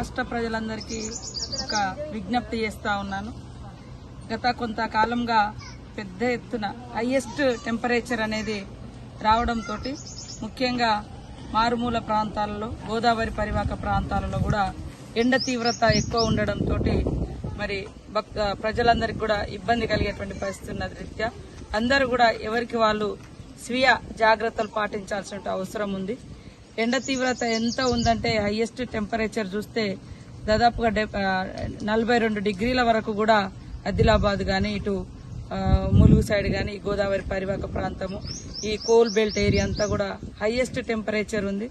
రాష్ట్ర ప్రజలందరికీ ఒక విజ్ఞప్తి చేస్తూ ఉన్నాను. గత కొంతకాలంగా పెద్ద ఎత్తున హయ్యెస్ట్ టెంపరేచర్ అనేది రావడంతో ముఖ్యంగా మారుమూల ప్రాంతాలలో గోదావరి పరివాహక ప్రాంతాలలో కూడా ఎండ తీవ్రత ఎక్కువ ఉండడంతో మరి భక్త ప్రజలందరికీ కూడా ఇబ్బంది కలిగేటువంటి పరిస్థితి ఉన్నది రీత్యా. అందరూ కూడా ఎవరికి వాళ్ళు స్వీయ జాగ్రత్తలు పాటించాల్సిన అవసరం ఉంది. ఎండ తీవ్రత ఎంత ఉందంటే హైయెస్ట్ టెంపరేచర్ చూస్తే దాదాపుగా నలభై రెండు డిగ్రీల వరకు కూడా ఆదిలాబాద్ కానీ ఇటు ములుగు సైడ్ కానీ గోదావరి పరివాహక ప్రాంతము ఈ కోల్ బెల్ట్ ఏరియా అంతా కూడా హైయెస్ట్ టెంపరేచర్ ఉంది.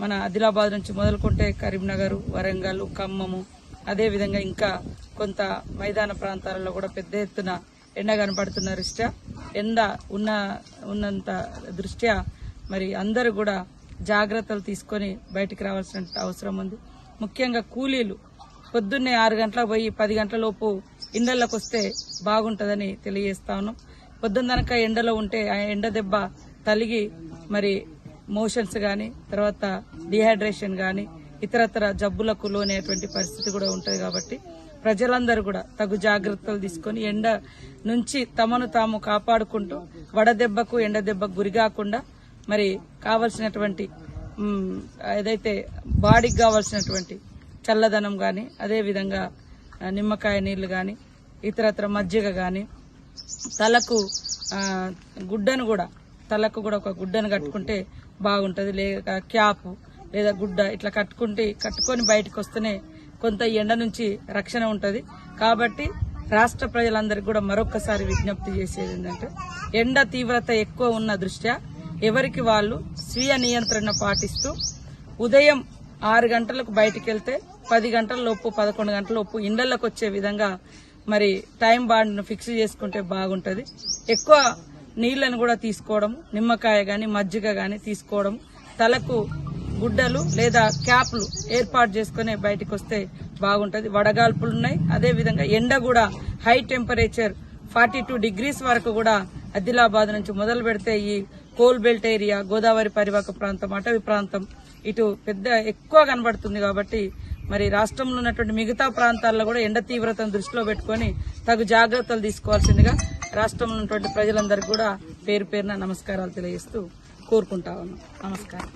మన ఆదిలాబాద్ నుంచి మొదలుకుంటే కరీంనగర్ వరంగల్ ఖమ్మము అదేవిధంగా ఇంకా కొంత మైదాన ప్రాంతాలలో కూడా పెద్ద ఎత్తున ఎండ కనపడుతున్న దృష్ట్యా ఎండ ఉన్న ఉన్నంత దృష్ట్యా మరి అందరూ కూడా జాగ్రత్తలు తీసుకొని బయటికి రావాల్సిన అవసరం ఉంది. ముఖ్యంగా కూలీలు పొద్దున్నే ఆరు గంటలకు పోయి పది గంటలలోపు లోపు వస్తే బాగుంటుందని తెలియజేస్తా ఉన్నాం. పొద్దున్న ఎండలో ఉంటే ఆ ఎండ దెబ్బ తలిగి మరి మోషన్స్ కానీ తర్వాత డిహైడ్రేషన్ కానీ ఇతరతర జబ్బులకు లోనేటువంటి పరిస్థితి కూడా ఉంటుంది కాబట్టి ప్రజలందరూ కూడా తగు జాగ్రత్తలు తీసుకొని ఎండ నుంచి తమను తాము కాపాడుకుంటూ వడదెబ్బకు ఎండ దెబ్బకు గురికాకుండా మరి కావలసినటువంటి ఏదైతే బాడీకి కావాల్సినటువంటి చల్లదనం కానీ అదేవిధంగా నిమ్మకాయ నీళ్ళు కానీ ఇతరత్ర మజ్జిగ కానీ తలకు గుడ్డను కూడా తలకు కూడా ఒక గుడ్డను కట్టుకుంటే బాగుంటుంది. లేక క్యాప్ లేదా గుడ్డ ఇట్లా కట్టుకుంటే కట్టుకొని బయటకు వస్తేనే కొంత ఎండ నుంచి రక్షణ ఉంటుంది. కాబట్టి రాష్ట్ర ప్రజలందరికీ కూడా మరొకసారి విజ్ఞప్తి చేసేది ఏంటంటే ఎండ తీవ్రత ఎక్కువ ఉన్న దృష్ట్యా ఎవరికి వాళ్ళు స్వీయ నియంత్రణ పాటిస్తూ ఉదయం ఆరు గంటలకు బయటికి వెళ్తే పది గంటల లోపు పదకొండు గంటల లోపు ఇండ్లకు వచ్చే విధంగా మరి టైం బాండ్ను ఫిక్స్ చేసుకుంటే బాగుంటుంది. ఎక్కువ నీళ్ళను కూడా తీసుకోవడం నిమ్మకాయ కానీ మజ్జిగ కానీ తీసుకోవడం తలకు గుడ్డలు లేదా క్యాప్లు ఏర్పాటు చేసుకుని బయటకు వస్తే బాగుంటుంది. వడగాల్పులు ఉన్నాయి. అదే విధంగా ఎండ కూడా high temperature forty two degrees వరకు కూడా ఆదిలాబాద్ నుంచి మొదలు పెడితే ఈ కోల్ బెల్ట్ ఏరియా గోదావరి పరివాహక ప్రాంతం అటవీ ప్రాంతం ఇటు పెద్ద ఎక్కువ కనబడుతుంది కాబట్టి మరి రాష్ట్రంలో ఉన్నటువంటి మిగతా ప్రాంతాల్లో కూడా ఎండ తీవ్రతను దృష్టిలో పెట్టుకొని తగు జాగ్రత్తలు తీసుకోవాల్సిందిగా రాష్ట్రంలో ఉన్నటువంటి ప్రజలందరికీ కూడా పేరు పేరున నమస్కారాలు తెలియజేస్తూ కోరుకుంటా ఉన్నాం. నమస్కారం.